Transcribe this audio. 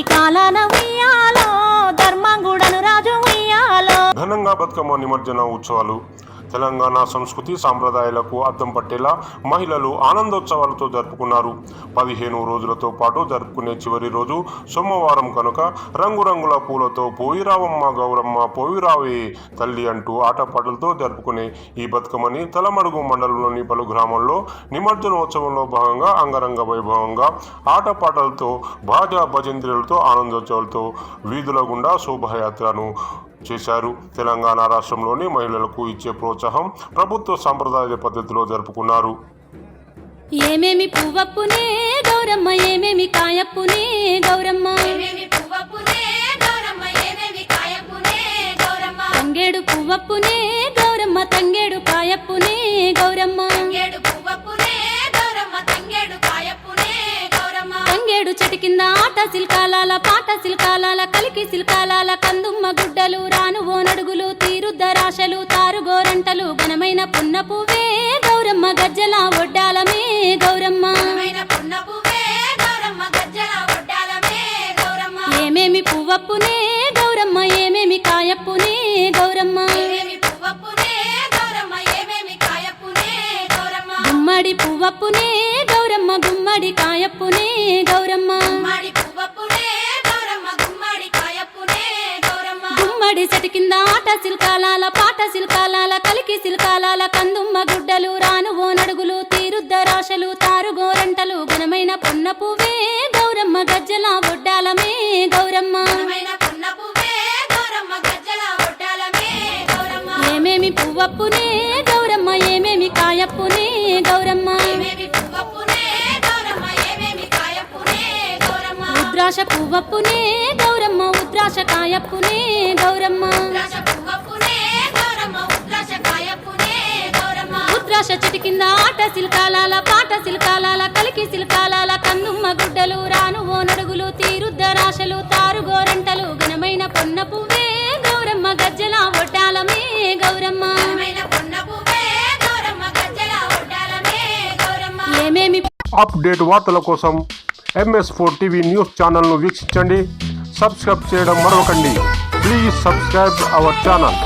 తెలంగాణ ఉయ్యాలో ధర్మంగుడను రాజు ఉయ్యాలో. ఘనంగా బతుకమ్మ నిమజ్జన ఉత్సవాలు తెలంగాణ సంస్కృతి సాంప్రదాయాలకు అద్దం పట్టేలా మహిళలు ఆనందోత్సవాలతో జరుపుకున్నారు. పదిహేను రోజులతో పాటు జరుపుకునే చివరి రోజు సోమవారం కనుక రంగురంగుల పూలతో పోయిరావమ్మ గౌరమ్మ పోయిరావే తల్లి అంటూ ఆటపాటలతో జరుపుకునే ఈ బతుకమ్మని తలమడుగు మండలంలోని పలు గ్రామాల్లో నిమజ్జనోత్సవంలో భాగంగా అంగరంగ వైభవంగా ఆటపాటలతో బాజా భజంత్రులతో ఆనందోత్సవాలతో వీధుల గుండా శోభయాత్రను చేశారు. తెలంగాణ రాష్ట్రంలోని మహిళలకు ఇచ్చే ప్రోత్సాహం ప్రభుత్వ సాంప్రదాయ పద్ధతిలో జరుపుకున్నారు. ఏమేమి పువ్వప్పునే గౌరమ్మ ఏమేమి కాయప్పునే గౌరమ్మ? ఏమేమి పువ్వప్పునే గౌరమ్మ ఏమేమి కాయప్పునే గౌరమ్మ? తంగేడు పువ్వప్పునే గౌరమ్మ తంగేడు కాయప్పునే గౌరమ్మ. తంగేడు పువ్వప్పునే గౌరమ్మ తంగేడు కాయప్పునే గౌరమ్మ. తంగేడు చెట్టు కింద ఆట సిల్కాలాల పాట సిల్కాలాల కలికి సిల్కాలాల కందుమ్మ గుడ్డలు రాను ఓనడుగులు తీరుద్దరాశలు తారుగోరంటలు ఘనమైన పున్న పువ్వే గౌరమ్మ. గజ్జల ఒడ్డాలమే గౌరమ్మ. ఏమేమి పువ్వప్పునే గౌరమ్మ ఏమేమి కాయప్పునే గౌరమ్మ. గుమ్మడి పువ్వప్పునే గౌరమ్మ గుమ్మడి కాయప్పునే గౌరమ్మ. గుమ్మడి చెట్టు కింద ఆట సిల్కాలాల పాట సిల్కాలాల కలికి సిల్కాలాల కందుమ్మ గుడ్డలు రాను ఓనడుగులు తీరుద్దరాశలు తారుగోరంటలు ఘనమైన పొన్న పువ్వే గౌరమ్మ గజ్జల ఒడ్డాలమే గౌరమ్మ. ఘనమైన పున్న పువ్వే గౌరమ్మ గజ్జల ఒడ్డాలమే గౌరమ్మ. ఏమేమి పువ్వప్పునే గౌరమ్మ ఏమేమి కాయప్పునే గౌరమ్మ. ఏమేమి పువ్వప్పునే గౌరమ్మ ఏమేమి కాయప్పునే గౌరమ్మ. ఉద్రాశ పువ్వప్పునే గౌరమ్మ ఉద్రాశ కాయప్పునే గౌరమ్మ. ఉద్రాశ చెట్టు కింద ఆట సిల్కాలాల పాట సిల్కాలాల కలికి సిల్కాలాల కన్నుమ్మ గుడ్డలు రాను ఓ నడుగులు తీరుద్దరాశలు ఒడ్డాలమే గౌరమ్మ. ఘనమైన పున్న పువ్వే గౌరమ్మ గజ్జల ఒడ్డాలమే గౌరమ్మ. ఏమేమి అప్డేట్ వార్తల కోసం ఎంఎస్ ఫోర్ టీవీ న్యూస్ ఛానల్ను వీక్షించండి. సబ్స్క్రైబ్ చేయడం మరవకండి ప్లీజ్ సబ్స్క్రైబ్ అవర్ ఛానల్.